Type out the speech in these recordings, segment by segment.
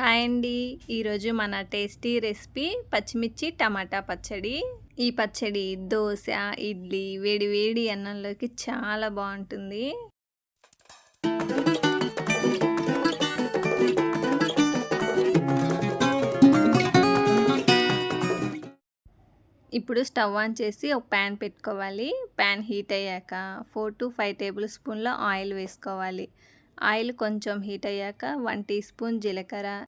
Hi అండి. ఈరోజు మన టేస్టీ రెసిపీ పచ్చిమిర్చి టమాటా పచ్చడి. ఈ పచ్చడి దోశ ఇడ్లీ వేడి వేడి అన్నంలోకి చాలా బాగుంటుంది. ఇప్పుడు స్టవ్ ఆన్ చేసి ఒక ప్యాన్ పెట్టుకోవాలి. ప్యాన్ హీట్ అయ్యాక ఫోర్ టు ఫైవ్ టేబుల్ స్పూన్ల ఆయిల్ వేసుకోవాలి. ఆయిల్ కొంచెం హీట్ అయ్యాక వన్ టీ స్పూన్ జీలకర్ర.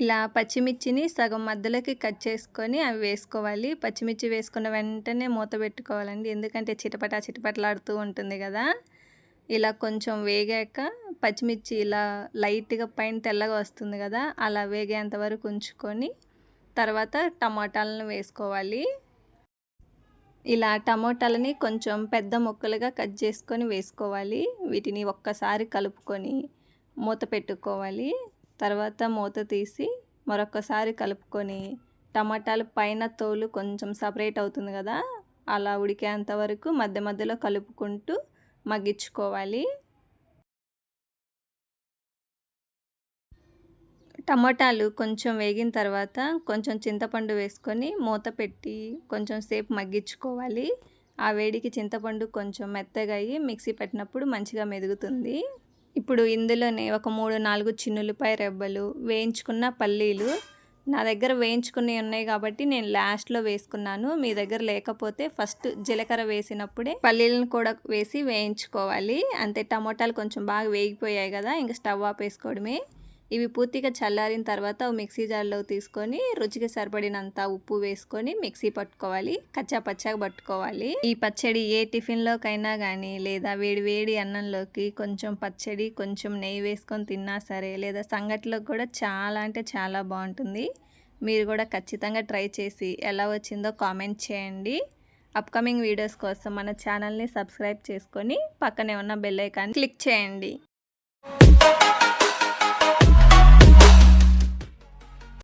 ఇలా పచ్చిమిర్చిని సగం మధ్యలోకి కట్ చేసుకొని అవి వేసుకోవాలి. పచ్చిమిర్చి వేసుకున్న వెంటనే మూత పెట్టుకోవాలండి. ఎందుకంటే చిటపట చిటపటలాడుతూ ఉంటుంది కదా. ఇలా కొంచెం వేగాక పచ్చిమిర్చి ఇలా లైట్గా పైన తెల్లగా వస్తుంది కదా. అలా వేగేంత వరకు ఉంచుకొని తర్వాత టమాటాలను వేసుకోవాలి. ఇలా టమోటాలని కొంచెం పెద్ద ముక్కలుగా కట్ చేసుకొని వేసుకోవాలి. వీటిని ఒక్కసారి కలుపుకొని మూత పెట్టుకోవాలి. తర్వాత మూత తీసి మరొకసారి కలుపుకొని టమాటాలు పైన తోలు కొంచెం సపరేట్ అవుతుంది కదా అలా ఉడికేంత వరకు మధ్య మధ్యలో కలుపుకుంటూ మగ్గించుకోవాలి. టమాటాలు కొంచెం వేగిన తర్వాత కొంచెం చింతపండు వేసుకొని మూత పెట్టి కొంచెం సేపు మగ్గించుకోవాలి. ఆ వేడికి చింతపండు కొంచెం మెత్తగా అయ్యి మిక్సీ పెట్టినప్పుడు మంచిగా మెదుగుతుంది. ఇప్పుడు ఇందులోనే ఒక మూడు నాలుగు చిన్నులపై రెబ్బలు వేయించుకున్న పల్లీలు నా దగ్గర వేయించుకుని ఉన్నాయి కాబట్టి నేను లాస్ట్లో వేసుకున్నాను. మీ దగ్గర లేకపోతే ఫస్ట్ జీలకర్ర వేసినప్పుడే పల్లీలను కూడా వేసి వేయించుకోవాలి. అంతే టమోటాలు కొంచెం బాగా వేగిపోయాయి కదా ఇంకా స్టవ్ ఆఫ్ వేసుకోవడమే ఇవి పూర్తిగా చల్లారిన తర్వాత మిక్సీ జార్లో తీసుకొని రుచికి సరిపడినంత ఉప్పు వేసుకొని మిక్సీ పట్టుకోవాలి. కచ్చా పచ్చాగా పట్టుకోవాలి. ఈ పచ్చడి ఏ టిఫిన్లోకైనా కానీ లేదా వేడి వేడి అన్నంలోకి కొంచెం పచ్చడి కొంచెం నెయ్యి వేసుకొని తిన్నా సరే లేదా సంగటిలో కూడా చాలా అంటే చాలా బాగుంటుంది. మీరు కూడా ఖచ్చితంగా ట్రై చేసి ఎలా వచ్చిందో కామెంట్ చేయండి. అప్కమింగ్ వీడియోస్ కోసం మన ఛానల్ని సబ్స్క్రైబ్ చేసుకొని పక్కనే ఉన్న బెల్ ఐకాన్ క్లిక్ చేయండి.